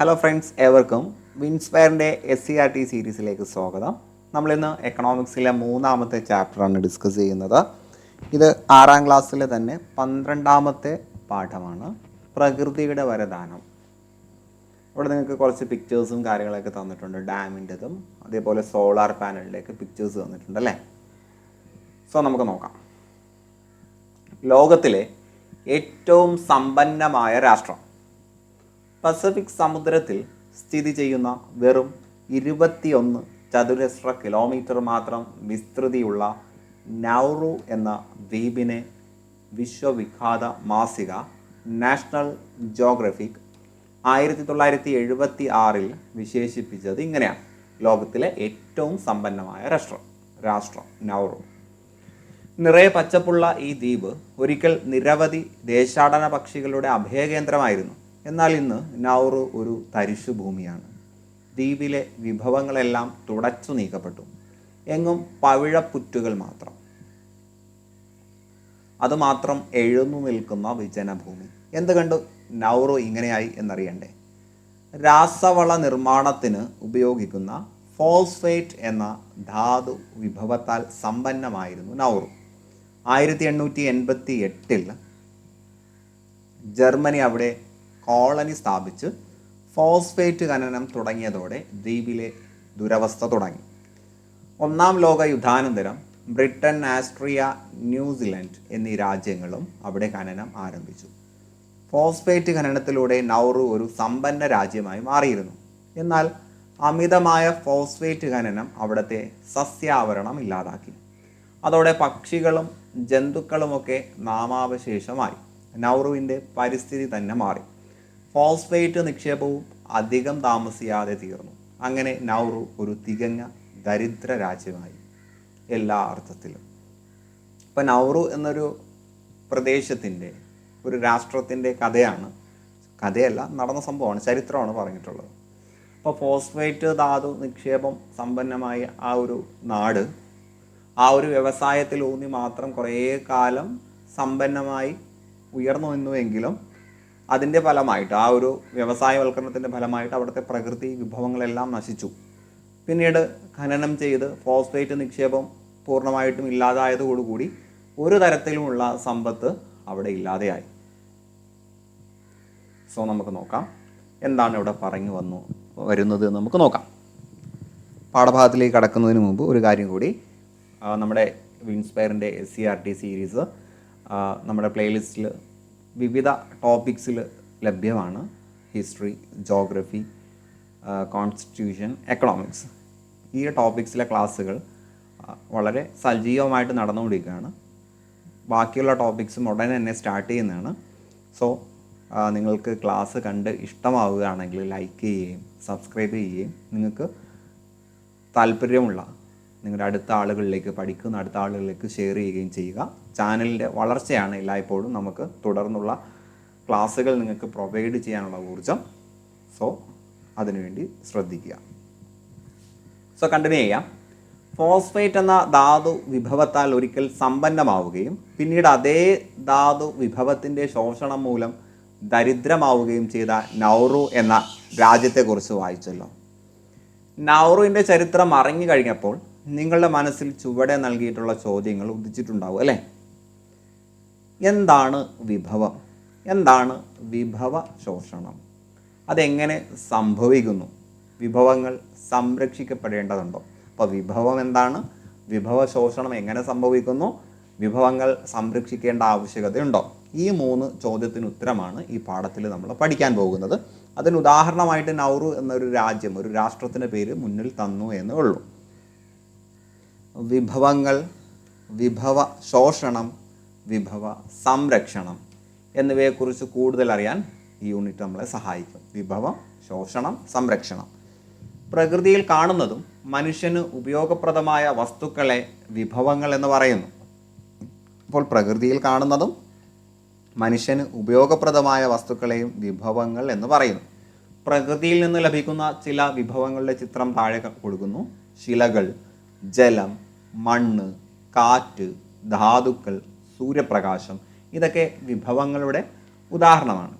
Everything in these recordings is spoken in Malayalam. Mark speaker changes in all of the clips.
Speaker 1: ഹലോ ഫ്രണ്ട്സ് ഏവർക്കും വിൻസ്പയറിന്റെ എസ് സി ആർ ടി സീരീസിലേക്ക് സ്വാഗതം. നമ്മളിന്ന് എക്കണോമിക്സിലെ മൂന്നാമത്തെ ചാപ്റ്ററാണ് ഡിസ്കസ് ചെയ്യുന്നത്. ഇത് ആറാം ക്ലാസ്സിലെ തന്നെ പന്ത്രണ്ടാമത്തെ പാഠമാണ്. പ്രകൃതിയുടെ വരദാനം. ഇവിടെ നിങ്ങൾക്ക് കുറച്ച് പിക്ചേഴ്സും കാര്യങ്ങളൊക്കെ തന്നിട്ടുണ്ട്. ഡാമിന്റെതും അതേപോലെ സോളാർ പാനലിലേക്ക് പിക്ചേഴ്സ് തന്നിട്ടുണ്ട് അല്ലേ? സോ നമുക്ക് നോക്കാം. ലോകത്തിലെ ഏറ്റവും സമ്പന്നമായ രാഷ്ട്രം. പസഫിക് സമുദ്രത്തിൽ സ്ഥിതി ചെയ്യുന്ന വെറും ഇരുപത്തിയൊന്ന് ചതുരശ്ര കിലോമീറ്റർ മാത്രം വിസ്തൃതിയുള്ള നൗറു എന്ന ദ്വീപിനെ വിശ്വവിഖ്യാത മാസിക നാഷണൽ ജോഗ്രഫിക് ആയിരത്തി തൊള്ളായിരത്തി എഴുപത്തി ആറിൽ വിശേഷിപ്പിച്ചത് ഇങ്ങനെയാണ്. ലോകത്തിലെ ഏറ്റവും സമ്പന്നമായ രാഷ്ട്രം രാഷ്ട്രം നൗറു നിറയെ പച്ചപ്പുള്ള ഈ ദ്വീപ് ഒരിക്കൽ നിരവധി ദേശാടന പക്ഷികളുടെ അഭയകേന്ദ്രമായിരുന്നു. എന്നാൽ ഇന്ന് നൗറു ഒരു തരിശു ഭൂമിയാണ്. ദ്വീപിലെ വിഭവങ്ങളെല്ലാം തുടച്ചു നീക്കപ്പെട്ടു. എങ്ങും പവിഴപ്പുറ്റുകൾ മാത്രം. അതുമാത്രം എഴുന്നു നിൽക്കുന്ന വിജനഭൂമി. എന്ത് കണ്ടു നൗറു ഇങ്ങനെയായി എന്നറിയണ്ടേ? രാസവള നിർമ്മാണത്തിന് ഉപയോഗിക്കുന്ന ഫോസ്ഫേറ്റ് എന്ന ധാതു വിഭവത്താൽ സമ്പന്നമായിരുന്നു നൗറു ആയിരത്തി എണ്ണൂറ്റി എൺപത്തി എട്ടിൽ ജർമ്മനി അവിടെ കോളനി സ്ഥാപിച്ച് ഫോസ്ഫേറ്റ് ഖനനം തുടങ്ങിയതോടെ ദ്വീപിലെ ദുരവസ്ഥ തുടങ്ങി. ഒന്നാം ലോക യുദ്ധാനന്തരം ബ്രിട്ടൻ ആസ്ട്രിയ ന്യൂസിലൻഡ് എന്നീ രാജ്യങ്ങളും അവിടെ ഖനനം ആരംഭിച്ചു. ഫോസ്ഫേറ്റ് ഖനനത്തിലൂടെ നൗറു ഒരു സമ്പന്ന രാജ്യമായി മാറിയിരുന്നു. എന്നാൽ അമിതമായ ഫോസ്ഫേറ്റ് ഖനനം അവിടുത്തെ സസ്യാവരണം ഇല്ലാതാക്കി. അതോടെ പക്ഷികളും ജന്തുക്കളുമൊക്കെ നാമാവശേഷമായി. നൗറുവിന്റെ പരിസ്ഥിതി തന്നെ മാറി. ഫോസ്ഫേറ്റ് നിക്ഷേപവും അധികം താമസിയാതെ തീർന്നു. അങ്ങനെ നൗറു ഒരു തികഞ്ഞ ദരിദ്ര രാജ്യമായി എല്ലാ അർത്ഥത്തിലും. ഇപ്പം നൗറു എന്നൊരു പ്രദേശത്തിന്റെ ഒരു രാഷ്ട്രത്തിന്റെ കഥയാണ് കഥയല്ല നടന്ന സംഭവമാണ് ചരിത്രമാണ് പറഞ്ഞിട്ടുള്ളത്. അപ്പോൾ ഫോസ്ഫേറ്റ് ധാതു നിക്ഷേപം സമ്പന്നമായ ആ ഒരു നാട് ആ ഒരു വ്യവസായത്തിൽ ഊന്നി മാത്രം കുറേ കാലം സമ്പന്നമായി ഉയർന്നു നിന്നുവെങ്കിലും അതിന്റെ ഫലമായിട്ട് ആ ഒരു വ്യവസായവൽക്കരണത്തിന്റെ ഫലമായിട്ട് അവിടുത്തെ പ്രകൃതി വിഭവങ്ങളെല്ലാം നശിച്ചു. പിന്നീട് ഖനനം ചെയ്ത് ഫോസ്ഫേറ്റ് നിക്ഷേപം പൂർണമായിട്ടും ഇല്ലാതായതോടുകൂടി ഒരു തരത്തിലുമുള്ള സമ്പത്ത് അവിടെ ഇല്ലാതെയായി. സോ നമുക്ക് നോക്കാം. എന്താണ് ഇവിടെ പറഞ്ഞു വന്നു വരുന്നത് നമുക്ക് നോക്കാം. പാഠഭാഗത്തിലേക്ക് കടക്കുന്നതിന് മുമ്പ് ഒരു കാര്യം കൂടി. നമ്മുടെ വിൻസ്പയറിന്റെ S C R T series നമ്മുടെ പ്ലേലിസ്റ്റിൽ വിവിധ ടോപ്പിക്സിൽ ലഭ്യമാണ്. ഹിസ്റ്ററി ജോഗ്രഫി കോൺസ്റ്റിറ്റ്യൂഷൻ എക്കണോമിക്സ് ഈ ടോപ്പിക്സിലെ ക്ലാസ്സുകൾ വളരെ സജീവമായിട്ട് നടന്നുകൊണ്ടിരിക്കുകയാണ്. ബാക്കിയുള്ള ടോപ്പിക്സും ഉടനെ തന്നെ സ്റ്റാർട്ട് ചെയ്യുന്നതാണ്. സോ നിങ്ങൾക്ക് ക്ലാസ് കണ്ട് ഇഷ്ടമാവുകയാണെങ്കിൽ ലൈക്ക് ചെയ്യുകയും സബ്സ്ക്രൈബ് ചെയ്യുകയും നിങ്ങൾക്ക് താല്പര്യമുള്ള നിങ്ങളുടെ അടുത്ത ആളുകളിലേക്ക് പഠിക്കുന്ന അടുത്ത ആളുകളിലേക്ക് ഷെയർ ചെയ്യുകയും ചെയ്യുക. ചാനലിന്റെ വളർച്ചയാണ് എല്ലായ്പ്പോഴും നമുക്ക് തുടർന്നുള്ള ക്ലാസ്സുകൾ നിങ്ങൾക്ക് പ്രൊവൈഡ് ചെയ്യാനുള്ള ഊർജം സോ അതിനുവേണ്ടി ശ്രദ്ധിക്കുക. സോ കണ്ടിന്യൂ ചെയ്യാം. ഫോസ്ഫേറ്റ് എന്ന ധാതു വിഭവത്താൽ ഒരിക്കൽ സമ്പന്നമാവുകയും പിന്നീട് അതേ ധാതു വിഭവത്തിന്റെ ശോഷണം മൂലം ദരിദ്രമാവുകയും ചെയ്ത നൗറു എന്ന രാജ്യത്തെക്കുറിച്ച് വായിച്ചല്ലോ. നൗറുവിന്റെ ചരിത്രം അറിഞ്ഞു കഴിഞ്ഞപ്പോൾ നിങ്ങളുടെ മനസ്സിൽ ചുവടെ നൽകിയിട്ടുള്ള ചോദ്യങ്ങൾ ഉദിച്ചിട്ടുണ്ടാവും അല്ലേ? എന്താണ് വിഭവം? എന്താണ് വിഭവ ശോഷണം? അതെങ്ങനെ സംഭവിക്കുന്നു? വിഭവങ്ങൾ സംരക്ഷിക്കപ്പെടേണ്ടതുണ്ടോ? അപ്പോൾ വിഭവം എന്താണ്? വിഭവ ശോഷണം എങ്ങനെ സംഭവിക്കുന്നു? വിഭവങ്ങൾ സംരക്ഷിക്കേണ്ട ആവശ്യകതയുണ്ടോ? ഈ മൂന്ന് ചോദ്യത്തിന് ഉത്തരമാണ് ഈ പാഠത്തിൽ നമ്മൾ പഠിക്കാൻ പോകുന്നത്. അതിന് ഉദാഹരണമായിട്ട് നൗറു എന്നൊരു രാജ്യം ഒരു രാഷ്ട്രത്തിന്റെ പേര് മുന്നിൽ തന്നു എന്നേ ഉള്ളൂ. വിഭവങ്ങൾ വിഭവ ശോഷണം വിഭവ സംരക്ഷണം എന്നിവയെക്കുറിച്ച് കൂടുതൽ അറിയാൻ ഈ യൂണിറ്റ് നമ്മളെ സഹായിക്കും. വിഭവം ശോഷണം സംരക്ഷണം. പ്രകൃതിയിൽ കാണുന്നതും മനുഷ്യന് ഉപയോഗപ്രദമായ വസ്തുക്കളെ വിഭവങ്ങൾ എന്ന് പറയുന്നു. അപ്പോൾ പ്രകൃതിയിൽ കാണുന്നതും മനുഷ്യന് ഉപയോഗപ്രദമായ വസ്തുക്കളെയും വിഭവങ്ങൾ എന്ന് പറയുന്നു. പ്രകൃതിയിൽ നിന്ന് ലഭിക്കുന്ന ചില വിഭവങ്ങളുടെ ചിത്രം താഴെ കൊടുക്കുന്നു. ശിലകൾ ജലം മണ്ണ് കാറ്റ് ധാതുക്കൾ സൂര്യപ്രകാശം. ഇതൊക്കെ വിഭവങ്ങളുടെ ഉദാഹരണമാണ്.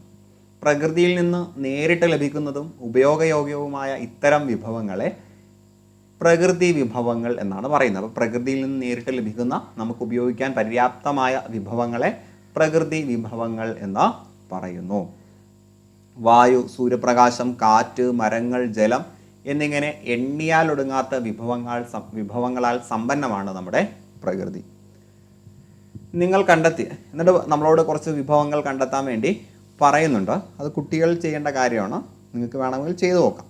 Speaker 1: പ്രകൃതിയിൽ നിന്ന് നേരിട്ട് ലഭിക്കുന്നതും ഉപയോഗയോഗ്യവുമായ ഇത്തരം വിഭവങ്ങളെ പ്രകൃതി വിഭവങ്ങൾ എന്നാണ് പറയുന്നത്. അപ്പോൾ പ്രകൃതിയിൽ നിന്ന് നേരിട്ട് ലഭിക്കുന്ന നമുക്ക് ഉപയോഗിക്കാൻ പര്യാപ്തമായ വിഭവങ്ങളെ പ്രകൃതി വിഭവങ്ങൾ എന്ന് പറയുന്നു. വായു സൂര്യപ്രകാശം കാറ്റ് മരങ്ങൾ ജലം എന്നിങ്ങനെ എണ്ണിയാലൊടുങ്ങാത്ത വിഭവങ്ങൾ വിഭവങ്ങളാൽ സമ്പന്നമാണ് നമ്മുടെ പ്രകൃതി. നിങ്ങൾ കണ്ടെത്തി എന്നിട്ട് നമ്മളോട് കുറച്ച് വിഭവങ്ങൾ കണ്ടെത്താൻ വേണ്ടി പറയുന്നുണ്ട്. അത് കുട്ടികൾ ചെയ്യേണ്ട കാര്യമാണ്. നിങ്ങൾക്ക് വേണമെങ്കിൽ ചെയ്തു നോക്കാം.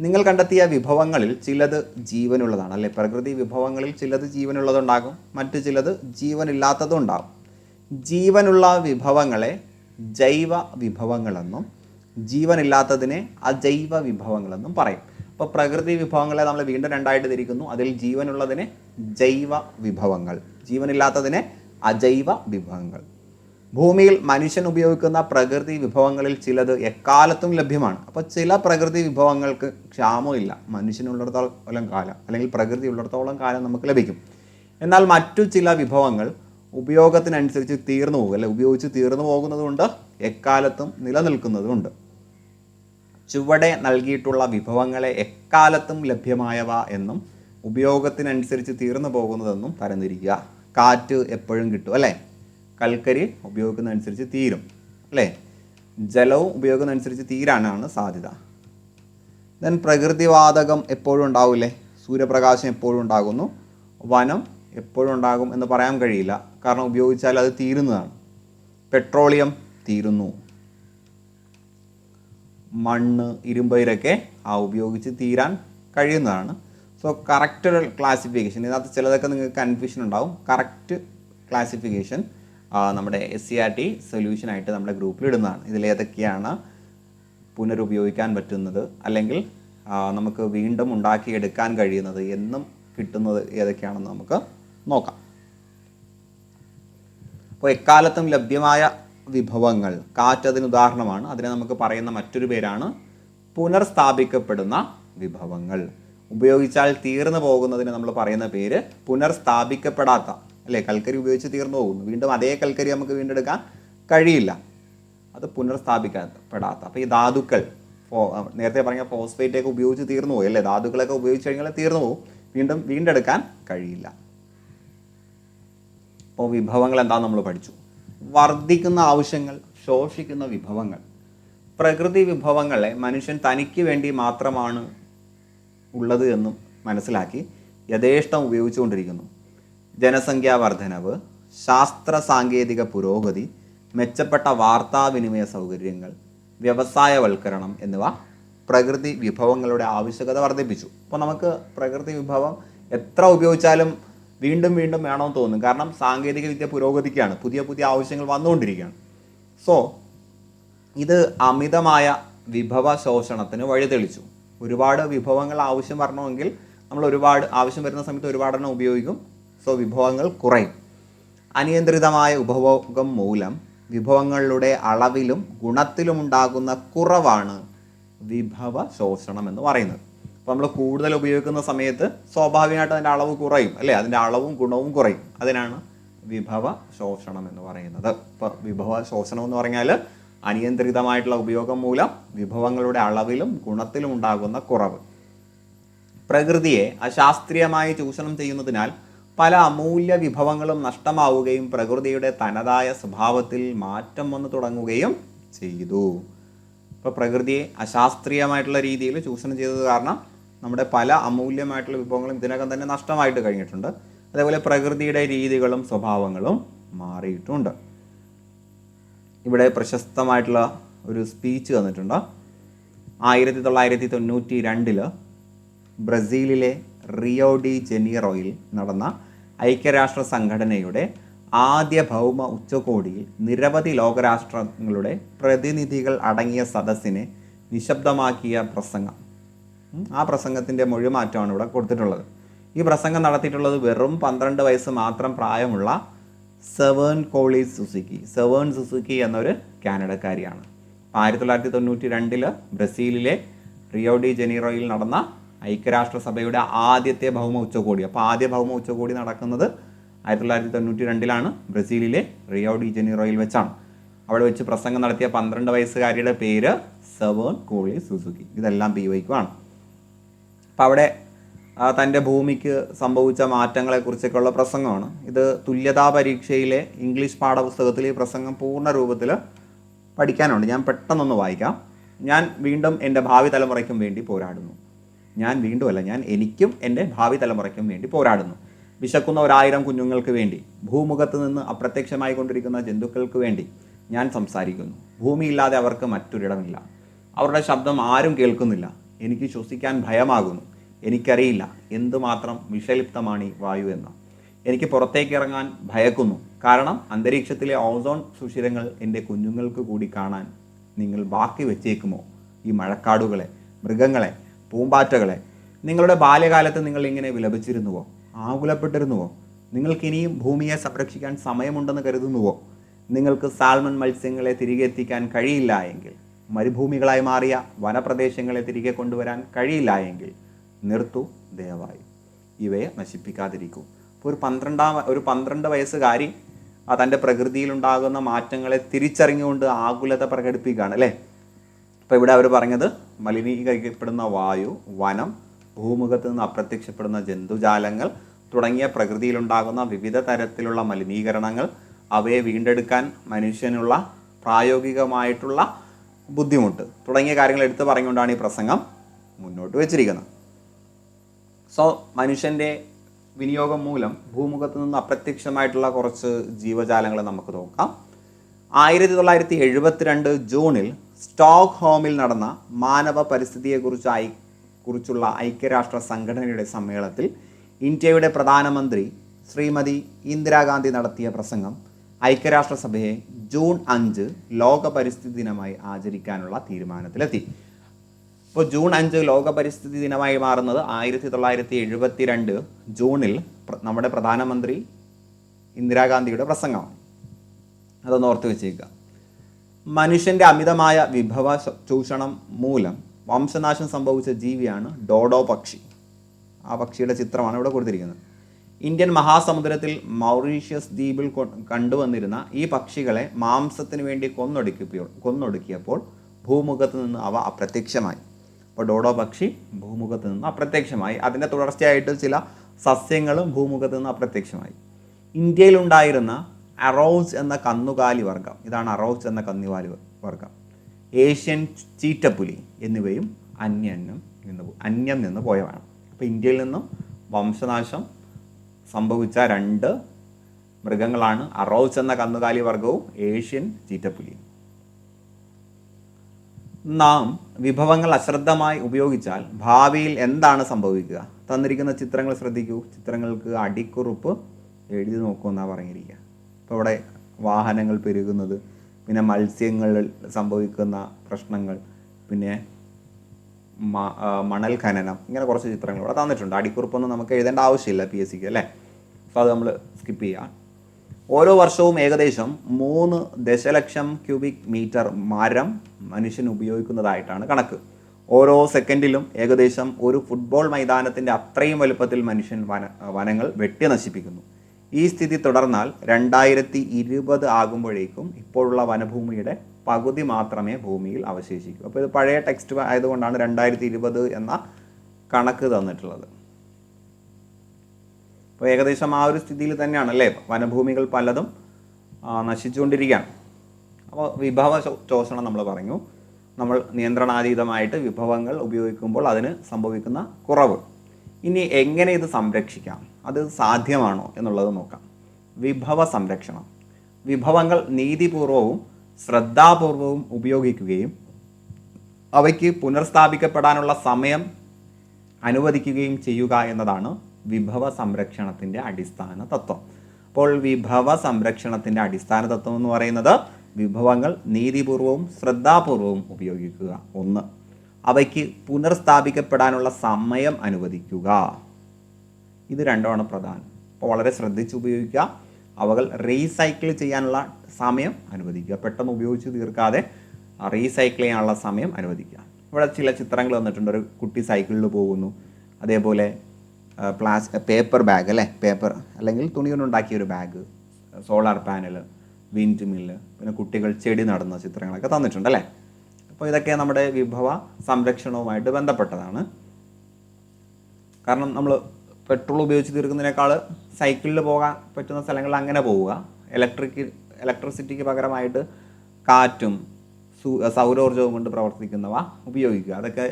Speaker 1: നിങ്ങൾ കണ്ടെത്തിയ വിഭവങ്ങളിൽ ചിലത് ജീവനുള്ളതാണ് അല്ലേ? പ്രകൃതി വിഭവങ്ങളിൽ ചിലത് ജീവനുള്ളതുണ്ടാകും മറ്റു ചിലത് ജീവനില്ലാത്തതും ഉണ്ടാകും. ജീവനുള്ള വിഭവങ്ങളെ ജൈവ വിഭവങ്ങളെന്നും ജീവനില്ലാത്തതിനെ അജൈവ വിഭവങ്ങളെന്നും പറയും. അപ്പോൾ പ്രകൃതി വിഭവങ്ങളെ നമ്മൾ വീണ്ടും രണ്ടായിട്ട് തിരിക്കുന്നു. അതിൽ ജീവനുള്ളതിനെ ജൈവ വിഭവങ്ങൾ ജീവനില്ലാത്തതിനെ അജൈവ വിഭവങ്ങൾ. ഭൂമിയിൽ മനുഷ്യൻ ഉപയോഗിക്കുന്ന പ്രകൃതി വിഭവങ്ങളിൽ ചിലത് എക്കാലത്തും ലഭ്യമാണ്. അപ്പോൾ ചില പ്രകൃതി വിഭവങ്ങൾക്ക് ക്ഷാമമില്ല മനുഷ്യനുള്ളിടത്തോളം കാലം അല്ലെങ്കിൽ പ്രകൃതി ഉള്ളിടത്തോളം കാലം നമുക്ക് ലഭിക്കും. എന്നാൽ മറ്റു ചില വിഭവങ്ങൾ ഉപയോഗത്തിനനുസരിച്ച് തീർന്നു പോകും അല്ലെ ഉപയോഗിച്ച് തീർന്നു പോകുന്നതുകൊണ്ട് എക്കാലത്തും നിലനിൽക്കുന്നതുമുണ്ട് ചുവടെ നൽകിയിട്ടുള്ള വിഭവങ്ങളെ എക്കാലത്തും ലഭ്യമായവ എന്നും ഉപയോഗത്തിനനുസരിച്ച് തീർന്നു പോകുന്നതെന്നും തരംതിരിക്കുക കാറ്റ് എപ്പോഴും കിട്ടും അല്ലേ? കൽക്കരി ഉപയോഗിക്കുന്ന അനുസരിച്ച് തീരും അല്ലേ? ജലവും ഉപയോഗിക്കുന്നതനുസരിച്ച് തീരാനാണ് സാധ്യത. ദെൻ പ്രകൃതിവാതകം എപ്പോഴും ഉണ്ടാവില്ലേ സൂര്യപ്രകാശം എപ്പോഴും ഉണ്ടാകുന്നു. വനം എപ്പോഴും ഉണ്ടാകും എന്ന് പറയാൻ കഴിയില്ല. കാരണം ഉപയോഗിച്ചാൽ അത് തീരുന്നതാണ്. പെട്രോളിയം തീരുന്നു. മണ്ണ് ഇരുമ്പയിരൊക്കെ ആ ഉപയോഗിച്ച് തീരാൻ കഴിയുന്നതാണ്. സോ കറക്റ്റ് ക്ലാസിഫിക്കേഷൻ ഇതിനകത്ത് ചിലതൊക്കെ നിങ്ങൾക്ക് കൺഫ്യൂഷൻ ഉണ്ടാവും. കറക്റ്റ് ക്ലാസിഫിക്കേഷൻ നമ്മുടെ എസ് സി ആർ ടി സൊല്യൂഷനായിട്ട് നമ്മുടെ ഗ്രൂപ്പിൽ ഇടുന്നതാണ്. ഇതിലേതൊക്കെയാണ് പുനരുപയോഗിക്കാൻ പറ്റുന്നത്? അല്ലെങ്കിൽ നമുക്ക് വീണ്ടും ഉണ്ടാക്കിയെടുക്കാൻ കഴിയുന്നത് എന്നും കിട്ടുന്നത് ഏതൊക്കെയാണെന്ന് നമുക്ക് നോക്കാം. അപ്പോൾ എക്കാലത്തും ലഭ്യമായ വിഭവങ്ങൾ. കാറ്റ് അതിന് ഉദാഹരണമാണ്. അതിനെ നമുക്ക് പറയുന്ന മറ്റൊരു പേരാണ് പുനർസ്ഥാപിക്കപ്പെടുന്ന വിഭവങ്ങൾ. ഉപയോഗിച്ചാൽ തീർന്നു പോകുന്നതിന് നമ്മൾ പറയുന്ന പേര് പുനർസ്ഥാപിക്കപ്പെടാത്ത. അല്ലേ? കൽക്കരി ഉപയോഗിച്ച് തീർന്നു പോകുന്നു. വീണ്ടും അതേ കൽക്കരി നമുക്ക് വീണ്ടെടുക്കാൻ കഴിയില്ല. അത് പുനർസ്ഥാപിക്കപ്പെടാത്ത. അപ്പോൾ ഈ ധാതുക്കൾ നേരത്തെ പറഞ്ഞ ഫോസ്ഫേറ്റ് ഒക്കെ ഉപയോഗിച്ച് തീർന്നു പോയി. അല്ലേ? ധാതുക്കളൊക്കെ ഉപയോഗിച്ച് കഴിഞ്ഞാൽ തീർന്നു പോകും. വീണ്ടും വീണ്ടെടുക്കാൻ കഴിയില്ല. അപ്പോൾ വിഭവങ്ങൾ എന്താണെന്ന് നമ്മൾ പഠിച്ചു. വർദ്ധിക്കുന്ന ആവശ്യങ്ങൾ ശോഷിക്കുന്ന വിഭവങ്ങൾ. പ്രകൃതി വിഭവങ്ങളെ മനുഷ്യൻ തനിക്ക് വേണ്ടി മാത്രമാണ് ഉള്ളത് എന്നും മനസ്സിലാക്കി യഥേഷ്ടം ഉപയോഗിച്ചുകൊണ്ടിരിക്കുന്നു. ജനസംഖ്യാ വർധനവ് ശാസ്ത്ര സാങ്കേതിക പുരോഗതി മെച്ചപ്പെട്ട വാർത്താവിനിമയ സൗകര്യങ്ങൾ വ്യവസായവൽക്കരണം എന്നിവ പ്രകൃതി വിഭവങ്ങളുടെ ആവശ്യകത വർദ്ധിപ്പിച്ചു. അപ്പോൾ നമുക്ക് പ്രകൃതി വിഭവം എത്ര ഉപയോഗിച്ചാലും വീണ്ടും വീണ്ടും വേണമെന്ന് തോന്നും. കാരണം സാങ്കേതികവിദ്യ പുരോഗതിക്കുകയാണ് പുതിയ പുതിയ ആവശ്യങ്ങൾ വന്നുകൊണ്ടിരിക്കുകയാണ്. സോ ഇത് അമിതമായ വിഭവ ശോഷണത്തിന് വഴിതെളിച്ചു. ഒരുപാട് വിഭവങ്ങൾ ആവശ്യം വരണമെങ്കിൽ നമ്മൾ ഒരുപാട് ആവശ്യം വരുന്ന സമയത്ത് ഒരുപാടെണ്ണം ഉപയോഗിക്കും. സോ വിഭവങ്ങൾ കുറയും. അനിയന്ത്രിതമായ ഉപഭോഗം മൂലം വിഭവങ്ങളുടെ അളവിലും ഗുണത്തിലും ഉണ്ടാകുന്ന കുറവാണ് വിഭവ ശോഷണം എന്ന് പറയുന്നത്. അപ്പോൾ നമ്മൾ കൂടുതൽ ഉപയോഗിക്കുന്ന സമയത്ത് സ്വാഭാവികമായിട്ട് അതിന്റെ അളവ് കുറയും അല്ലേ? അതിന്റെ അളവും ഗുണവും കുറയും. അതിനാണ് വിഭവ ശോഷണം എന്ന് പറയുന്നത്. ഇപ്പോൾ വിഭവ ശോഷണം എന്ന് പറഞ്ഞാൽ അനിയന്ത്രിതമായിട്ടുള്ള ഉപയോഗം മൂലം വിഭവങ്ങളുടെ അളവിലും ഗുണത്തിലും ഉണ്ടാകുന്ന കുറവ്. പ്രകൃതിയെ അശാസ്ത്രീയമായി ചൂഷണം ചെയ്യുന്നതിനാൽ പല അമൂല്യ വിഭവങ്ങളും നഷ്ടമാവുകയും പ്രകൃതിയുടെ തനതായ സ്വഭാവത്തിൽ മാറ്റം വന്നു തുടങ്ങുകയും ചെയ്തു. ഇപ്പോൾ പ്രകൃതിയെ അശാസ്ത്രീയമായിട്ടുള്ള രീതിയിൽ ചൂഷണം ചെയ്തത് കാരണം നമ്മുടെ പല അമൂല്യമായിട്ടുള്ള വിഭവങ്ങളും ഇതിനകം തന്നെ നഷ്ടമായിട്ട് കഴിഞ്ഞിട്ടുണ്ട്. അതേപോലെ പ്രകൃതിയുടെ രീതികളും സ്വഭാവങ്ങളും മാറിയിട്ടുണ്ട്. ഇവിടെ പ്രശസ്തമായിട്ടുള്ള ഒരു സ്പീച്ച് തന്നിട്ടുണ്ട്. ആയിരത്തി തൊള്ളായിരത്തി തൊണ്ണൂറ്റി രണ്ടിൽ ബ്രസീലിലെ റിയോ ഡി ജനീറോയിൽ നടന്ന ഐക്യരാഷ്ട്ര സംഘടനയുടെ ആദ്യ ഭൗമ ഉച്ചകോടിയിൽ നിരവധി ലോകരാഷ്ട്രങ്ങളുടെ പ്രതിനിധികൾ അടങ്ങിയ സദസ്സിനെ നിശബ്ദമാക്കിയ പ്രസംഗം. ആ പ്രസംഗത്തിന്റെ മൊഴിമാറ്റമാണ് ഇവിടെ കൊടുത്തിട്ടുള്ളത്. ഈ പ്രസംഗം നടത്തിയിട്ടുള്ളത് വെറും പന്ത്രണ്ട് വയസ്സ് മാത്രം പ്രായമുള്ള Severn Cullis Suzuki. Severn Suzuki എന്നൊരു കാനഡക്കാരിയാണ്. ആയിരത്തി തൊള്ളായിരത്തി തൊണ്ണൂറ്റി രണ്ടിൽ ബ്രസീലിലെ റിയോഡി ജനീറോയിൽ നടന്ന ഐക്യരാഷ്ട്രസഭയുടെ ആദ്യത്തെ ഭൗമ ഉച്ചകോടി. അപ്പോൾ ആദ്യ ഭൗമ ഉച്ചകോടി നടക്കുന്നത് ആയിരത്തി തൊള്ളായിരത്തി തൊണ്ണൂറ്റി രണ്ടിലാണ് ബ്രസീലിലെ റിയോഡി ജനീറോയിൽ വെച്ചാണ്. അവിടെ വെച്ച് പ്രസംഗം നടത്തിയ പന്ത്രണ്ട് വയസ്സുകാരിയുടെ പേര് സെവേൺ കോളി സുസുക്കി. ഇതെല്ലാം പി വൈക്കുമാണ് അപ്പോൾ അവിടെ തന്റെ ഭൂമിക്ക് സംഭവിച്ച മാറ്റങ്ങളെക്കുറിച്ചൊക്കെയുള്ള പ്രസംഗമാണ്. ഇത് തുല്യതാ പരീക്ഷയിലെ ഇംഗ്ലീഷ് പാഠപുസ്തകത്തിൽ ഈ പ്രസംഗം പൂർണ രൂപത്തിൽ പഠിക്കാനുണ്ട്. ഞാൻ പെട്ടെന്നൊന്ന് വായിക്കാം. ഞാൻ വീണ്ടും എന്റെ ഭാവി തലമുറയ്ക്കും വേണ്ടി പോരാടുന്നു. ഞാൻ വീണ്ടും അല്ല ഞാൻ എനിക്കും എന്റെ ഭാവി തലമുറയ്ക്കും വേണ്ടി പോരാടുന്നു. വിശക്കുന്ന ഒരായിരം കുഞ്ഞുങ്ങൾക്ക് വേണ്ടി ഭൂമുഖത്ത് നിന്ന് അപ്രത്യക്ഷമായി കൊണ്ടിരിക്കുന്ന ജന്തുക്കൾക്ക് വേണ്ടി ഞാൻ സംസാരിക്കുന്നു. ഭൂമിയില്ലാതെ അവർക്ക് മറ്റൊരിടമില്ല. അവരുടെ ശബ്ദം ആരും കേൾക്കുന്നില്ല. എനിക്ക് ശ്വസിക്കാൻ ഭയമാകുന്നു. എനിക്കറിയില്ല. എന്തുമാത്രം വിഷലിപ്തമാണ് ഈ വായു എന്ന്. എനിക്ക് പുറത്തേക്ക് ഇറങ്ങാൻ ഭയക്കുന്നു. കാരണം അന്തരീക്ഷത്തിലെ ഓസോൺ സുഷിരങ്ങൾ എന്റെ കുഞ്ഞുങ്ങൾക്ക് കൂടി കാണാൻ നിങ്ങൾ ബാക്കി വെച്ചേക്കുമോ? ഈ മഴക്കാടുകളെ മൃഗങ്ങളെ പൂമ്പാറ്റകളെ നിങ്ങളുടെ ബാല്യകാലത്ത് നിങ്ങൾ ഇങ്ങനെ വിലപിച്ചിരുന്നുവോ? ആകുലപ്പെട്ടിരുന്നുവോ? നിങ്ങൾക്കിനിയും ഭൂമിയെ സംരക്ഷിക്കാൻ സമയമുണ്ടെന്ന് കരുതുന്നുവോ? നിങ്ങൾക്ക് സാൽമൺ മത്സ്യങ്ങളെ തിരികെ എത്തിക്കാൻ കഴിയില്ല എങ്കിൽ മരുഭൂമികളായി മാറിയ വനപ്രദേശങ്ങളെ തിരികെ കൊണ്ടുവരാൻ കഴിയില്ല എങ്കിൽ നിർത്തു ദയവായി. ഇവയെ നശിപ്പിക്കാതിരിക്കൂ. അപ്പോൾ ഒരു പന്ത്രണ്ടാം ഒരു പന്ത്രണ്ട് വയസ്സുകാരി തന്റെ പ്രകൃതിയിലുണ്ടാകുന്ന മാറ്റങ്ങളെ തിരിച്ചറിഞ്ഞുകൊണ്ട് ആകുലത പ്രകടിപ്പിക്കുകയാണ് അല്ലേ? അപ്പോൾ ഇവിടെ അവർ പറഞ്ഞത് മലിനീകരിക്കപ്പെടുന്ന വായു വനം ഭൂമുഖത്ത് നിന്ന് അപ്രത്യക്ഷപ്പെടുന്ന ജന്തുജാലങ്ങൾ തുടങ്ങിയ പ്രകൃതിയിലുണ്ടാകുന്ന വിവിധ തരത്തിലുള്ള മലിനീകരണങ്ങൾ അവയെ വീണ്ടെടുക്കാൻ മനുഷ്യനുള്ള പ്രായോഗികമായിട്ടുള്ള ബുദ്ധിമുട്ട് തുടങ്ങിയ കാര്യങ്ങൾ എടുത്തു പറഞ്ഞുകൊണ്ടാണ് ഈ പ്രസംഗം മുന്നോട്ട് വെച്ചിരിക്കുന്നത്. സോ മനുഷ്യന്റെ വിനിയോഗം മൂലം ഭൂമുഖത്ത് നിന്ന് അപ്രത്യക്ഷമായിട്ടുള്ള കുറച്ച് ജീവജാലങ്ങളെ നമുക്ക് നോക്കാം. ആയിരത്തി തൊള്ളായിരത്തി എഴുപത്തിരണ്ട് ജൂണിൽ സ്റ്റോക്ക് ഹോമിൽ നടന്ന മാനവ പരിസ്ഥിതിയെക്കുറിച്ച് ഐ കുറിച്ചുള്ള ഐക്യരാഷ്ട്ര സംഘടനയുടെ സമ്മേളനത്തിൽ ഇന്ത്യയുടെ പ്രധാനമന്ത്രി ശ്രീമതി ഇന്ദിരാഗാന്ധി നടത്തിയ പ്രസംഗം ഐക്യരാഷ്ട്രസഭയെ ജൂൺ അഞ്ച് ലോക പരിസ്ഥിതി ദിനമായി ആചരിക്കാനുള്ള തീരുമാനത്തിലെത്തി. ഇപ്പോൾ ജൂൺ അഞ്ച് ലോക പരിസ്ഥിതി ദിനമായി മാറുന്നത് ആയിരത്തി തൊള്ളായിരത്തി എഴുപത്തി രണ്ട് ജൂണിൽ നമ്മുടെ പ്രധാനമന്ത്രി ഇന്ദിരാഗാന്ധിയുടെ പ്രസംഗമാണ്. അതൊന്ന് ഓർത്ത് വെച്ചേക്കുക മനുഷ്യന്റെ അമിതമായ വിഭവ ചൂഷണം മൂലം വംശനാശം സംഭവിച്ച ജീവിയാണ് ഡോഡോ പക്ഷി. ആ പക്ഷിയുടെ ചിത്രമാണ് ഇവിടെ കൊടുത്തിരിക്കുന്നത്. ഇന്ത്യൻ മഹാസമുദ്രത്തിൽ മൗറീഷ്യസ് ദ്വീപിൽ കണ്ടുവന്നിരുന്ന ഈ പക്ഷികളെ മാംസത്തിന് വേണ്ടി കൊന്നൊടുക്കിയപ്പോൾ കൊന്നൊടുക്കിയപ്പോൾ ഭൂമുഖത്ത് നിന്ന് അവ അപ്രത്യക്ഷമായി. അപ്പോൾ ഡോഡോ പക്ഷി ഭൂമുഖത്ത് നിന്ന് അപ്രത്യക്ഷമായി. അതിന്റെ തുടർച്ചയായിട്ട് ചില സസ്യങ്ങളും ഭൂമുഖത്ത് നിന്ന് അപ്രത്യക്ഷമായി. ഇന്ത്യയിലുണ്ടായിരുന്ന അറോസ് എന്ന കന്നുകാലി വർഗം ഇതാണ് അറോസ് എന്ന കന്നുകാലി വർഗം ഏഷ്യൻ ചീറ്റപ്പുലി എന്നിവയും അന്യം നിന്ന് അന്യം നിന്ന് പോയവയാണ്. അപ്പോൾ ഇന്ത്യയിൽ നിന്നും വംശനാശം സംഭവിച്ച രണ്ട് മൃഗങ്ങളാണ് അറോസ് എന്ന കന്നുകാലി വർഗവും ഏഷ്യൻ ചീറ്റപ്പുലിയും. നാം വിഭവങ്ങൾ അശ്രദ്ധമായി ഉപയോഗിച്ചാൽ ഭാവിയിൽ എന്താണ് സംഭവിക്കുക? തന്നിരിക്കുന്ന ചിത്രങ്ങൾ ശ്രദ്ധിക്കൂ. ചിത്രങ്ങൾക്ക് അടിക്കുറിപ്പ് എഴുതി നോക്കുമെന്നാണ് പറഞ്ഞിരിക്കുക. ഇപ്പോൾ ഇവിടെ വാഹനങ്ങൾ പെരുകുന്നത് പിന്നെ മത്സ്യങ്ങളിൽ സംഭവിക്കുന്ന പ്രശ്നങ്ങൾ പിന്നെ മണൽ ഖനനം ഇങ്ങനെ കുറച്ച് ചിത്രങ്ങൾ ഇവിടെ തന്നിട്ടുണ്ട്. അടിക്കുറിപ്പൊന്നും നമുക്ക് എഴുതേണ്ട ആവശ്യമില്ല പി എസ് സിക്ക് അല്ലേ? അപ്പോൾ അത് നമ്മൾ സ്കിപ്പ് ചെയ്യാം. ഓരോ വർഷവും ഏകദേശം മൂന്ന് ദശലക്ഷം ക്യൂബിക് മീറ്റർ മരം മനുഷ്യൻ ഉപയോഗിക്കുന്നതായിട്ടാണ് കണക്ക്. ഓരോ സെക്കൻഡിലും ഏകദേശം ഒരു ഫുട്ബോൾ മൈതാനത്തിന്റെ അത്രയും വലുപ്പത്തിൽ മനുഷ്യൻ വന വനങ്ങൾ വെട്ടി നശിപ്പിക്കുന്നു ഈ സ്ഥിതി തുടർന്നാൽ രണ്ടായിരത്തി ഇരുപത് ആകുമ്പോഴേക്കും ഇപ്പോഴുള്ള വനഭൂമിയുടെ പകുതി മാത്രമേ ഭൂമിയിൽ അവശേഷിക്കൂ. അപ്പോൾ ഇത് പഴയ ടെക്സ്റ്റ് ആയതുകൊണ്ടാണ് രണ്ടായിരത്തി ഇരുപത് എന്ന കണക്ക് തന്നിട്ടുള്ളത്. അപ്പോൾ ഏകദേശം ആ ഒരു സ്ഥിതിയിൽ തന്നെയാണ് അല്ലേ? വനഭൂമികൾ പലതും നശിച്ചുകൊണ്ടിരിക്കുകയാണ്. അപ്പോൾ വിഭവ ചോഷണം നമ്മൾ പറഞ്ഞു. നമ്മൾ നിയന്ത്രണാതീതമായിട്ട് വിഭവങ്ങൾ ഉപയോഗിക്കുമ്പോൾ അതിന് സംഭവിക്കുന്ന കുറവ്. ഇനി എങ്ങനെ ഇത് സംരക്ഷിക്കാം? അത് സാധ്യമാണോ എന്നുള്ളത് നോക്കാം. വിഭവ സംരക്ഷണം. വിഭവങ്ങൾ നീതിപൂർവവും ശ്രദ്ധാപൂർവവും ഉപയോഗിക്കുകയും അവയ്ക്ക് പുനർസ്ഥാപിക്കപ്പെടാനുള്ള സമയം അനുവദിക്കുകയും ചെയ്യുക എന്നതാണ് വിഭവ സംരക്ഷണത്തിന്റെ അടിസ്ഥാന തത്വം. അപ്പോൾ വിഭവ സംരക്ഷണത്തിന്റെ അടിസ്ഥാന തത്വം എന്ന് പറയുന്നത് വിഭവങ്ങൾ നീതിപൂർവവും ശ്രദ്ധാപൂർവവും ഉപയോഗിക്കുക. ഒന്ന് അവയ്ക്ക് പുനർസ്ഥാപിക്കപ്പെടാനുള്ള സമയം അനുവദിക്കുക. ഇത് രണ്ടുമാണ് പ്രധാനം. അപ്പോൾ വളരെ ശ്രദ്ധിച്ച് ഉപയോഗിക്കുക. അവകൾ റീസൈക്കിൾ ചെയ്യാനുള്ള സമയം അനുവദിക്കുക. പെട്ടെന്ന് ഉപയോഗിച്ച് തീർക്കാതെ റീസൈക്കിൾ ചെയ്യാനുള്ള സമയം അനുവദിക്കുക. ഇവിടെ ചില ചിത്രങ്ങൾ വന്നിട്ടുണ്ട്. ഒരു കുട്ടി സൈക്കിളിൽ പോകുന്നു. അതേപോലെ പ്ലാസ് പേപ്പർ ബാഗ് അല്ലേ? പേപ്പർ അല്ലെങ്കിൽ തുണി കൊണ്ടുണ്ടാക്കിയ ഒരു bag solar panel wind mill പിന്നെ കുട്ടികൾ ചെടി നടുന്ന ചിത്രങ്ങളൊക്കെ തന്നിട്ടുണ്ട് അല്ലേ? അപ്പോൾ ഇതൊക്കെ നമ്മുടെ വിഭവ സംരക്ഷണവുമായിട്ട് ബന്ധപ്പെട്ടതാണ്. കാരണം നമ്മൾ പെട്രോൾ ഉപയോഗിച്ച് തീർക്കുന്നതിനേക്കാൾ സൈക്കിളിൽ പോകാൻ പറ്റുന്ന സ്ഥലങ്ങളിൽ അങ്ങനെ പോവുക. ഇലക്ട്രിക് ഇലക്ട്രിസിറ്റിക്ക് പകരമായിട്ട് കാറ്റും സൗരോർജവും കൊണ്ട് പ്രവർത്തിക്കുന്നവ ഉപയോഗിക്കുക. അതൊക്കെ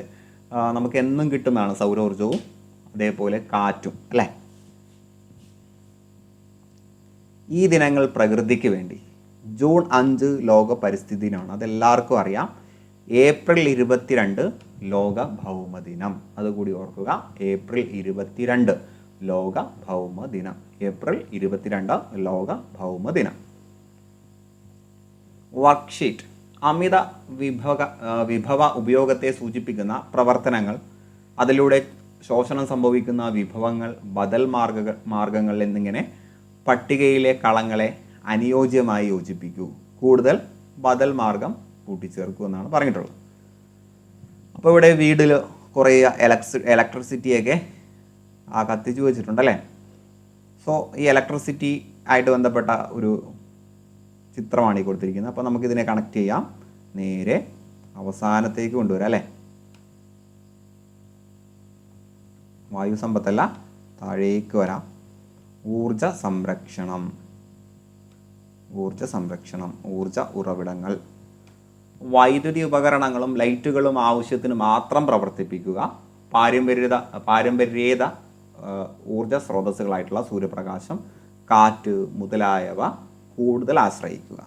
Speaker 1: നമുക്ക് എന്നും കിട്ടുന്നതാണ് സൗരോർജവും അതേപോലെ കാറ്റും അല്ലേ? ഈ ദിനങ്ങൾ പ്രകൃതിക്ക് വേണ്ടി. ജൂൺ അഞ്ച് ലോക പരിസ്ഥിതി ദിനമാണ് അതെല്ലാവർക്കും അറിയാം. ഏപ്രിൽ ഇരുപത്തിരണ്ട് ലോക ഭൗമദിനം അതുകൂടി ഓർക്കുക. ഏപ്രിൽ ഇരുപത്തിരണ്ട് ലോക ഭൗമ ദിനം. ഏപ്രിൽ ഇരുപത്തിരണ്ട് ലോക ഭൗമ ദിനം. വർക്ക്ഷീറ്റ്. അമിത വിഭവ വിഭവ ഉപയോഗത്തെ സൂചിപ്പിക്കുന്ന പ്രവർത്തനങ്ങൾ. അതിലൂടെ ശോഷണം സംഭവിക്കുന്ന വിഭവങ്ങൾ ബദൽ മാർഗ മാർഗങ്ങൾ എന്നിങ്ങനെ പട്ടികയിലെ കളങ്ങളെ അനുയോജ്യമായി യോജിപ്പിക്കൂ. കൂടുതൽ ബദൽ മാർഗം കൂട്ടിച്ചേർക്കൂ എന്നാണ് പറഞ്ഞിട്ടുള്ളത്. അപ്പോൾ ഇവിടെ വീട്ടിൽ കുറേ എലക്ട്രി ഇലക്ട്രിസിറ്റിയൊക്കെ ആ കത്തിച്ചു വെച്ചിട്ടുണ്ടല്ലേ സോ ഈ ഇലക്ട്രിസിറ്റി ആയിട്ട് ബന്ധപ്പെട്ട ഒരു ചിത്രമാണ് ഈ കൊടുത്തിരിക്കുന്നത്. അപ്പോൾ നമുക്കിതിനെ കണക്ട് ചെയ്യാം. നേരെ അവസാനത്തേക്ക് കൊണ്ടുവരാം അല്ലേ? വായു സമ്പത്തല്ല താഴേക്ക് വരാം. ഊർജ സംരക്ഷണം. ഊർജ സംരക്ഷണം ഊർജ ഉറവിടങ്ങൾ. വൈദ്യുതി ഉപകരണങ്ങളും ലൈറ്റുകളും ആവശ്യത്തിന് മാത്രം പ്രവർത്തിപ്പിക്കുക. പാരമ്പര്യത പാരമ്പര്യേത ഊർജ സ്രോതസ്സുകളായിട്ടുള്ള സൂര്യപ്രകാശം കാറ്റ് മുതലായവ കൂടുതൽ ആശ്രയിക്കുക.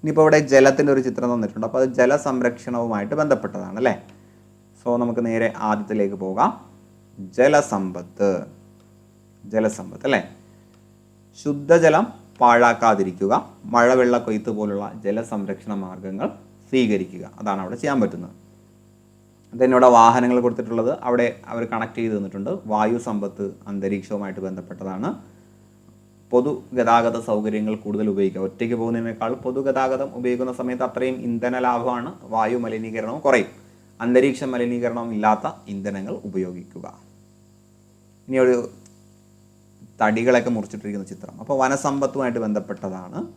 Speaker 1: ഇനിയിപ്പോൾ ഇവിടെ ജലത്തിന്റെ ഒരു ചിത്രം തന്നിട്ടുണ്ട്. അപ്പോൾ അത് ജലസംരക്ഷണവുമായിട്ട് ബന്ധപ്പെട്ടതാണ് അല്ലേ? സോ നമുക്ക് നേരെ ആദ്യത്തിലേക്ക് പോകാം. ജലസമ്പത്ത്. ജലസമ്പത്ത് അല്ലേ? ശുദ്ധജലം പാഴാക്കാതിരിക്കുക മഴവെള്ള കൊയ്ത്ത് പോലുള്ള ജലസംരക്ഷണ മാർഗങ്ങൾ സ്വീകരിക്കുക. അതാണ് അവിടെ ചെയ്യാൻ പറ്റുന്നത്. then ഇവിടെ വാഹനങ്ങൾ കൊടുത്തിട്ടുള്ളത് അവിടെ അവർ കണക്ട് ചെയ്ത് തന്നിട്ടുണ്ട്. വായു സമ്പത്ത് അന്തരീക്ഷവുമായിട്ട് ബന്ധപ്പെട്ടതാണ്. പൊതുഗതാഗത സൗകര്യങ്ങൾ കൂടുതൽ ഉപയോഗിക്കുക. ഒറ്റയ്ക്ക് പോകുന്നതിനേക്കാൾ പൊതുഗതാഗതം ഉപയോഗിക്കുന്ന സമയത്ത് അത്രയും ഇന്ധന ലാഭമാണ്. വായു മലിനീകരണവും കുറയും. അന്തരീക്ഷ മലിനീകരണവും ഇല്ലാത്ത ഇന്ധനങ്ങൾ ഉപയോഗിക്കുക. ഇനി ഒരു തടികളൊക്കെ മുറിച്ചിട്ടിരിക്കുന്ന ചിത്രം. അപ്പോൾ വനസമ്പത്തുമായിട്ട് ബന്ധപ്പെട്ടതാണ്.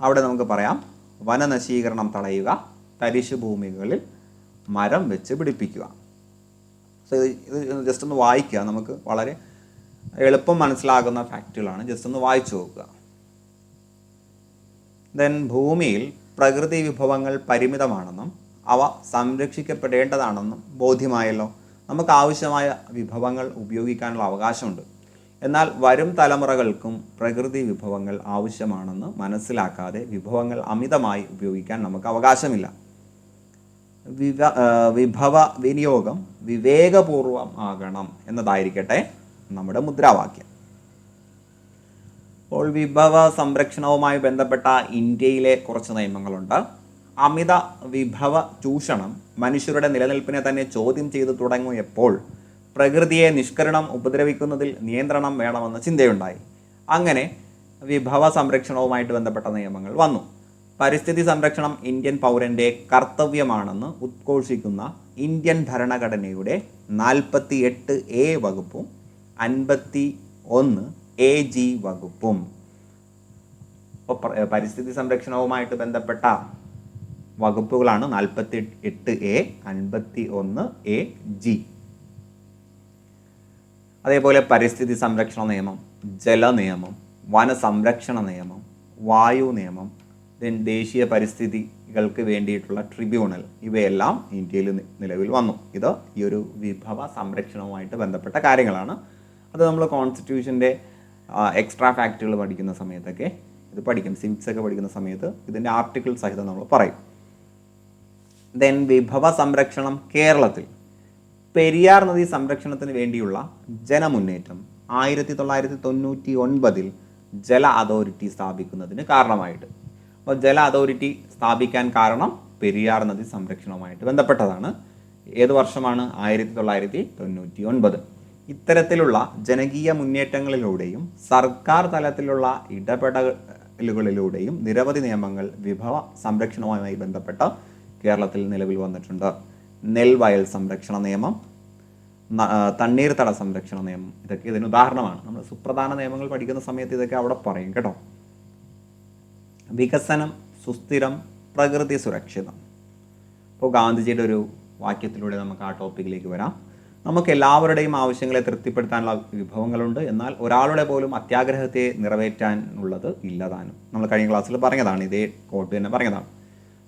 Speaker 1: അവിടെ നമുക്ക് പറയാം വനനശീകരണം തടയുക തരിശു ഭൂമികളിൽ മരം വെച്ച് പിടിപ്പിക്കുക. സോ ഇത് ഇത് ജസ്റ്റ് ഒന്ന് വായിക്കുക. നമുക്ക് വളരെ എളുപ്പം മനസ്സിലാകുന്ന ഫാക്റ്റുകളാണ്. ജസ്റ്റ് ഒന്ന് വായിച്ചു നോക്കുക. ദെൻ ഭൂമിയിൽ പ്രകൃതി വിഭവങ്ങൾ പരിമിതമാണെന്നും അവ സംരക്ഷിക്കപ്പെടേണ്ടതാണെന്നും ബോധ്യമായല്ലോ? നമുക്ക് ആവശ്യമായ വിഭവങ്ങൾ ഉപയോഗിക്കാനുള്ള അവകാശമുണ്ട്. എന്നാൽ വരും തലമുറകൾക്കും പ്രകൃതി വിഭവങ്ങൾ ആവശ്യമാണെന്ന് മനസ്സിലാക്കാതെ വിഭവങ്ങൾ അമിതമായി ഉപയോഗിക്കാൻ നമുക്ക് അവകാശമില്ല. വിവ വിഭവ വിനിയോഗം വിവേകപൂർവം ആകണം എന്നതായിരിക്കട്ടെ നമ്മുടെ മുദ്രാവാക്യം. അപ്പോൾ വിഭവ സംരക്ഷണവുമായി ബന്ധപ്പെട്ട ഇന്ത്യയിലെ കുറച്ച് നിയമങ്ങളുണ്ട്. അമിത വിഭവ ചൂഷണം മനുഷ്യരുടെ നിലനിൽപ്പിനെ തന്നെ ചോദ്യം ചെയ്തു തുടങ്ങിയപ്പോൾ പ്രകൃതിയെ നിഷ്കരണം ഉപദ്രവിക്കുന്നതിൽ നിയന്ത്രണം വേണമെന്ന ചിന്തയുണ്ടായി. അങ്ങനെ വിഭവ സംരക്ഷണവുമായിട്ട് ബന്ധപ്പെട്ട നിയമങ്ങൾ വന്നു. പരിസ്ഥിതി സംരക്ഷണം ഇന്ത്യൻ പൗരന്റെ കർത്തവ്യമാണെന്ന് ഉദ്ഘോഷിക്കുന്ന ഇന്ത്യൻ ഭരണഘടനയുടെ നാൽപ്പത്തി എട്ട് എ വകുപ്പും അൻപത്തി ഒന്ന് എ ജി വകുപ്പും. പരിസ്ഥിതി സംരക്ഷണവുമായിട്ട് ബന്ധപ്പെട്ട വകുപ്പുകളാണ് നാൽപ്പത്തി എട്ട് എ അൻപത്തി ഒന്ന് എ ജി. അതേപോലെ പരിസ്ഥിതി സംരക്ഷണ നിയമം ജല നിയമം വനസംരക്ഷണ നിയമം വായു നിയമം ദെൻ ദേശീയ പരിസ്ഥിതികൾക്ക് വേണ്ടിയിട്ടുള്ള ട്രിബ്യൂണൽ ഇവയെല്ലാം ഇന്ത്യയിൽ നിലവിൽ വന്നു. ഇത് ഈ ഒരു വിഭവ സംരക്ഷണവുമായിട്ട് ബന്ധപ്പെട്ട കാര്യങ്ങളാണ്. അത് നമ്മൾ കോൺസ്റ്റിറ്റ്യൂഷന്റെ എക്സ്ട്രാ ഫാക്റ്റുകൾ പഠിക്കുന്ന സമയത്തൊക്കെ ഇത് പഠിക്കും സിവിക്സ് ഒക്കെ പഠിക്കുന്ന സമയത്ത് ഇതിന്റെ ആർട്ടിക്കിൾ സഹിതം നമ്മൾ പറയും. ദെൻ വിഭവ സംരക്ഷണം കേരളത്തിൽ. പെരിയാർ നദി സംരക്ഷണത്തിന് വേണ്ടിയുള്ള ജനമുന്നേറ്റം ആയിരത്തി തൊള്ളായിരത്തി തൊണ്ണൂറ്റി ഒൻപതിൽ ജല അതോറിറ്റി സ്ഥാപിക്കുന്നതിന് കാരണമായിട്ട്. അപ്പോൾ ജല അതോറിറ്റി സ്ഥാപിക്കാൻ കാരണം പെരിയാർ നദി സംരക്ഷണവുമായിട്ട് ബന്ധപ്പെട്ടതാണ്. ഏത് വർഷമാണ്? ആയിരത്തി തൊള്ളായിരത്തി തൊണ്ണൂറ്റി ഒൻപത് ഇത്തരത്തിലുള്ള ജനകീയ മുന്നേറ്റങ്ങളിലൂടെയും സർക്കാർ തലത്തിലുള്ള ഇടപെടലുകളിലൂടെയും നിരവധി നിയമങ്ങൾ വിഭവ സംരക്ഷണവുമായി ബന്ധപ്പെട്ട കേരളത്തിൽ നിലവിൽ വന്നിട്ടുണ്ട്. നെൽവയൽ സംരക്ഷണ നിയമം തണ്ണീർത്തട സംരക്ഷണ നിയമം. ഇതൊക്കെ ഇതിന് ഉദാഹരണമാണ്. നമ്മൾ സുപ്രധാന നിയമങ്ങൾ പഠിക്കുന്ന സമയത്ത് ഇതൊക്കെ അവിടെ പറയും കേട്ടോ. വികസനം സുസ്ഥിരം പ്രകൃതി സുരക്ഷിതം. ഇപ്പോൾ ഗാന്ധിജിയുടെ ഒരു വാക്യത്തിലൂടെ നമുക്ക് ആ ടോപ്പിക്കിലേക്ക് വരാം. നമുക്ക് എല്ലാവരുടെയും ആവശ്യങ്ങളെ തൃപ്തിപ്പെടുത്താനുള്ള വിഭവങ്ങളുണ്ട്. എന്നാൽ ഒരാളുടെ പോലും അത്യാഗ്രഹത്തെ നിറവേറ്റാനുള്ളത് ഇല്ലതാനും നമ്മൾ കഴിഞ്ഞ ക്ലാസ്സിൽ പറഞ്ഞതാണ് ഇതേ കോട്ട് തന്നെ പറഞ്ഞതാണ്.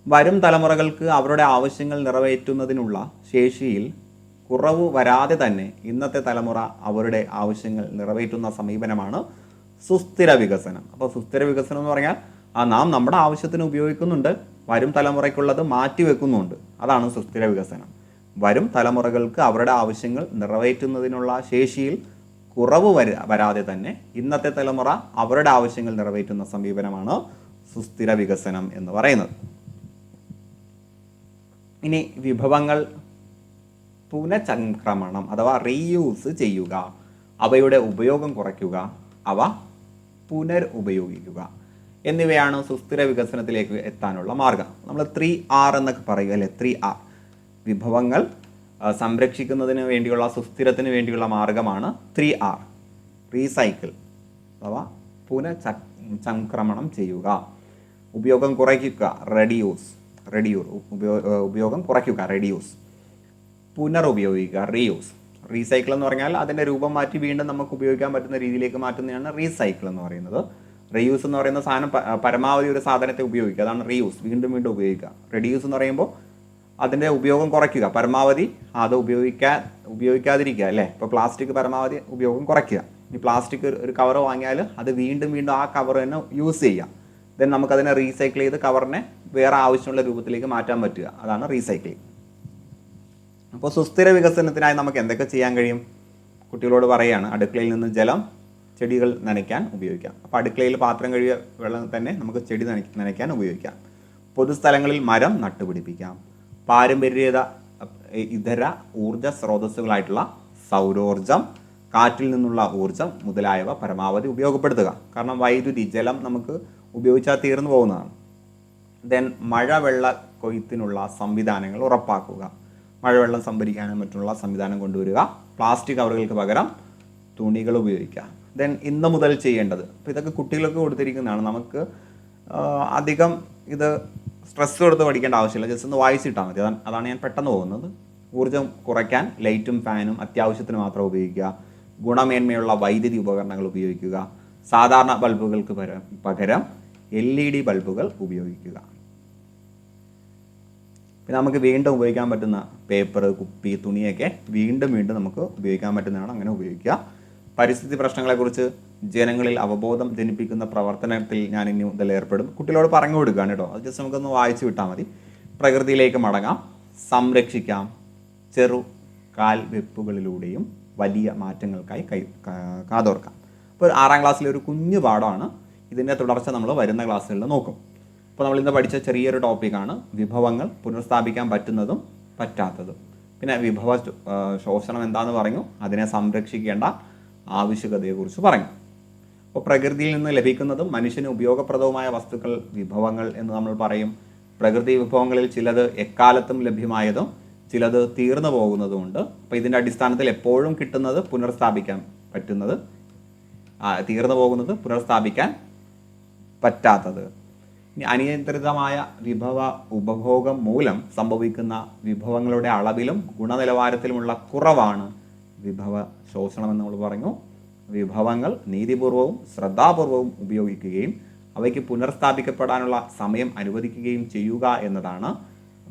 Speaker 1: വരും തലമുറകൾക്ക് അവരുടെ ആവശ്യങ്ങൾ നിറവേറ്റുന്നതിനുള്ള ശേഷിയിൽ കുറവ് വരാതെ തന്നെ ഇന്നത്തെ തലമുറ അവരുടെ ആവശ്യങ്ങൾ നിറവേറ്റുന്ന സമീപനമാണ് സുസ്ഥിര വികസനം. അപ്പോൾ സുസ്ഥിര വികസനം എന്ന് പറഞ്ഞാൽ ആ നാം നമ്മുടെ ആവശ്യത്തിന് ഉപയോഗിക്കുന്നുണ്ട് വരും തലമുറയ്ക്കുള്ളത് മാറ്റി വെക്കുന്നുണ്ട്. അതാണ് സുസ്ഥിര വികസനം. വരും തലമുറകൾക്ക് അവരുടെ ആവശ്യങ്ങൾ നിറവേറ്റുന്നതിനുള്ള ശേഷിയിൽ കുറവ് വരാതെ തന്നെ ഇന്നത്തെ തലമുറ അവരുടെ ആവശ്യങ്ങൾ നിറവേറ്റുന്ന സമീപനമാണ് സുസ്ഥിര വികസനം എന്ന് പറയുന്നത്. ഇനി വിഭവങ്ങൾ പുനഃചംക്രമണം അഥവാ റീയൂസ് ചെയ്യുക. അവയുടെ ഉപയോഗം കുറയ്ക്കുക. അവ പുനർ ഉപയോഗിക്കുക എന്നിവയാണ് സുസ്ഥിര വികസനത്തിലേക്ക് എത്താനുള്ള മാർഗം. നമ്മൾ ത്രീ ആർ എന്നൊക്കെ പറയുക അല്ലേ? ത്രീ ആർ വിഭവങ്ങൾ സംരക്ഷിക്കുന്നതിന് വേണ്ടിയുള്ള സുസ്ഥിരത്തിന് വേണ്ടിയുള്ള മാർഗമാണ് ത്രീ ആർ റീസൈക്കിൾ അഥവാ പുനഃചംക്രമണം ചെയ്യുക. ഉപയോഗം കുറയ്ക്കുക. റെഡ്യൂസ് റെഡ്യൂർ ഉപയോഗം കുറയ്ക്കുക റെഡ്യൂസ് പുനരുപയോഗിക്കുക റീയൂസ് റീസൈക്കിൾ എന്ന് പറഞ്ഞാൽ അതിന്റെ രൂപം മാറ്റി വീണ്ടും നമുക്ക് ഉപയോഗിക്കാൻ പറ്റുന്ന രീതിയിലേക്ക് മാറ്റുന്നതാണ് റീസൈക്കിൾ എന്ന് പറയുന്നത്. റീയൂസ് എന്ന് പറയുന്ന സാധനം പരമാവധി ഒരു സാധനത്തെ ഉപയോഗിക്കുക. അതാണ് റീയൂസ് വീണ്ടും വീണ്ടും ഉപയോഗിക്കുക. റെഡ്യൂസ് എന്ന് പറയുമ്പോൾ അതിന്റെ ഉപയോഗം കുറയ്ക്കുക. പരമാവധി അത് ഉപയോഗിക്കാൻ ഉപയോഗിക്കാതിരിക്കുക അല്ലേ? ഇപ്പോൾ പ്ലാസ്റ്റിക് പരമാവധി ഉപയോഗം കുറയ്ക്കുക. ഈ പ്ലാസ്റ്റിക് ഒരു കവർ വാങ്ങിയാൽ അത് വീണ്ടും വീണ്ടും ആ കവർ തന്നെ യൂസ് ചെയ്യാം ദെൻ നമുക്കതിനെ റീസൈക്കിൾ ചെയ്ത് കവറിനെ വേറെ ആവശ്യമുള്ള രൂപത്തിലേക്ക് മാറ്റാൻ പറ്റുക. അതാണ് റീസൈക്ലിംഗ് അപ്പോൾ സുസ്ഥിര വികസനത്തിനായി നമുക്ക് എന്തൊക്കെ ചെയ്യാൻ കഴിയും? കുട്ടികളോട് പറയുകയാണ് അടുക്കളയിൽ നിന്ന് ജലം ചെടികൾ നനയ്ക്കാൻ ഉപയോഗിക്കാം. അപ്പോൾ അടുക്കളയിൽ പാത്രം കഴുകിയ വെള്ളം തന്നെ നമുക്ക് ചെടി നനയ്ക്ക- നനയ്ക്കാൻ ഉപയോഗിക്കാം. പൊതുസ്ഥലങ്ങളിൽ മരം നട്ടുപിടിപ്പിക്കാം. പാരമ്പര്യത ഇതര ഊർജ സ്രോതസ്സുകളായിട്ടുള്ള സൗരോർജം കാറ്റിൽ നിന്നുള്ള ഊർജം മുതലായവ പരമാവധി ഉപയോഗപ്പെടുത്തുക. കാരണം വൈദ്യുതി ജലം നമുക്ക് ഉപയോഗിച്ചാൽ തീർന്നു പോകുന്നതാണ്. ദെൻ മഴവെള്ള കൊയ്ത്തിനുള്ള സംവിധാനങ്ങൾ ഉറപ്പാക്കുക. മഴവെള്ളം സംഭരിക്കാനും മറ്റുള്ള സംവിധാനം കൊണ്ടുവരിക. പ്ലാസ്റ്റിക് കവറുകൾക്ക് പകരം തുണികൾ ഉപയോഗിക്കുക. ദെൻ ഇന്ന് മുതൽ ചെയ്യേണ്ടത്. അപ്പോൾ ഇതൊക്കെ കുട്ടികൾക്ക് കൊടുത്തിരിക്കുന്നതാണ്. നമുക്ക് അധികം ഇത് സ്ട്രെസ് കൊടുത്ത് പഠിക്കേണ്ട ആവശ്യമില്ല. ജസ്റ്റ് ഒന്ന് വായിച്ചിട്ടാൽ മതി. അതാണ് അതാണ് ഞാൻ പെട്ടെന്ന് പോകുന്നത്. ഊർജം കുറയ്ക്കാൻ ലൈറ്റും ഫാനും അത്യാവശ്യത്തിന് മാത്രം ഉപയോഗിക്കുക. ഗുണമേന്മയുള്ള വൈദ്യുതി ഉപകരണങ്ങൾ ഉപയോഗിക്കുക. സാധാരണ ബൾബുകൾക്ക് പകരം പകരം എൽ ഇ ഡി ബൾബുകൾ ഉപയോഗിക്കുക. പിന്നെ നമുക്ക് വീണ്ടും ഉപയോഗിക്കാൻ പറ്റുന്ന പേപ്പർ കുപ്പി തുണിയൊക്കെ വീണ്ടും വീണ്ടും നമുക്ക് ഉപയോഗിക്കാൻ പറ്റുന്നതാണ് അങ്ങനെ ഉപയോഗിക്കുക. പരിസ്ഥിതി പ്രശ്നങ്ങളെക്കുറിച്ച് ജനങ്ങളിൽ അവബോധം ജനിപ്പിക്കുന്ന പ്രവർത്തനത്തിൽ ഞാൻ ഇനി മുതൽ ഏർപ്പെടും. കുട്ടികളോട് പറഞ്ഞു കൊടുക്കുകയാണ് കേട്ടോ. അത് ജസ്റ്റ് നമുക്കൊന്ന് വായിച്ചു വിട്ടാൽ മതി. പ്രകൃതിയിലേക്ക് മടങ്ങാം സംരക്ഷിക്കാം. ചെറു കാൽ വെപ്പുകളിലൂടെയും വലിയ മാറ്റങ്ങൾക്കായി കൈ കാതോർക്കാം. അപ്പോൾ ആറാം ക്ലാസ്സിലെ ഒരു കുഞ്ഞു പാഠമാണ് ഇതിന്റെ തുടർച്ച നമ്മൾ വരുന്ന ക്ലാസ്സുകളിൽ നോക്കും. അപ്പോൾ നമ്മൾ ഇന്ന് പഠിച്ച ചെറിയൊരു ടോപ്പിക്കാണ് വിഭവങ്ങൾ പുനഃസ്ഥാപിക്കാൻ പറ്റുന്നതും പറ്റാത്തതും. പിന്നെ വിഭവ ശോഷണം എന്താണെന്ന് പറഞ്ഞു അതിനെ സംരക്ഷിക്കേണ്ട ആവശ്യകതയെക്കുറിച്ച് പറഞ്ഞു. അപ്പോൾ പ്രകൃതിയിൽ നിന്ന് ലഭിക്കുന്നതും മനുഷ്യന് ഉപയോഗപ്രദവുമായ വസ്തുക്കൾ വിഭവങ്ങൾ എന്ന് നമ്മൾ പറയും. പ്രകൃതി വിഭവങ്ങളിൽ ചിലത് എക്കാലത്തും ലഭ്യമായതും ചിലത് തീർന്നു പോകുന്നതുമുണ്ട്. അപ്പോൾ ഇതിന്റെ അടിസ്ഥാനത്തിൽ എപ്പോഴും കിട്ടുന്നത് പുനർസ്ഥാപിക്കാൻ പറ്റുന്നത് തീർന്നു പോകുന്നത് പുനഃസ്ഥാപിക്കാൻ പറ്റാത്തത്. ഇനി അനിയന്ത്രിതമായ വിഭവ ഉപഭോഗം മൂലം സംഭവിക്കുന്ന വിഭവങ്ങളുടെ അളവിലും ഗുണനിലവാരത്തിലുമുള്ള കുറവാണ് വിഭവ ശോഷണം എന്ന് നമ്മൾ പറഞ്ഞു. വിഭവങ്ങൾ നീതിപൂർവവും ശ്രദ്ധാപൂർവവും ഉപയോഗിക്കുകയും അവയ്ക്ക് പുനർസ്ഥാപിക്കപ്പെടാനുള്ള സമയം അനുവദിക്കുകയും ചെയ്യുക എന്നതാണ്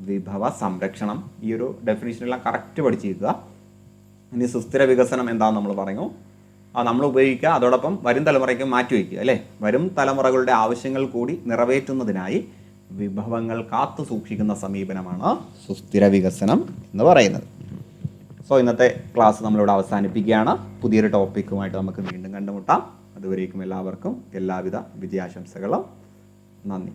Speaker 1: വിഭവ സംരക്ഷണം. ഈ ഒരു ഡെഫിനേഷനെല്ലാം കറക്റ്റ് പഠിച്ചിരിക്കുക. ഇനി സുസ്ഥിര വികസനം എന്താണെന്ന് നമ്മൾ പറഞ്ഞു. അത് നമ്മൾ ഉപയോഗിക്കുക. അതോടൊപ്പം വരും തലമുറയ്ക്ക് മാറ്റി വയ്ക്കുക അല്ലേ? വരും തലമുറകളുടെ ആവശ്യങ്ങൾ കൂടി നിറവേറ്റുന്നതിനായി വിഭവങ്ങൾ കാത്തു സൂക്ഷിക്കുന്ന സമീപനമാണ് സുസ്ഥിര വികസനം എന്ന് പറയുന്നത്. സോ ഇന്നത്തെ ക്ലാസ് നമ്മളിവിടെ അവസാനിപ്പിക്കുകയാണ്. പുതിയൊരു ടോപ്പിക്കുമായിട്ട് നമുക്ക് വീണ്ടും കണ്ടുമുട്ടാം. അതുവരേക്കും എല്ലാവർക്കും എല്ലാവിധ വിജയാശംസകളും. നന്ദി.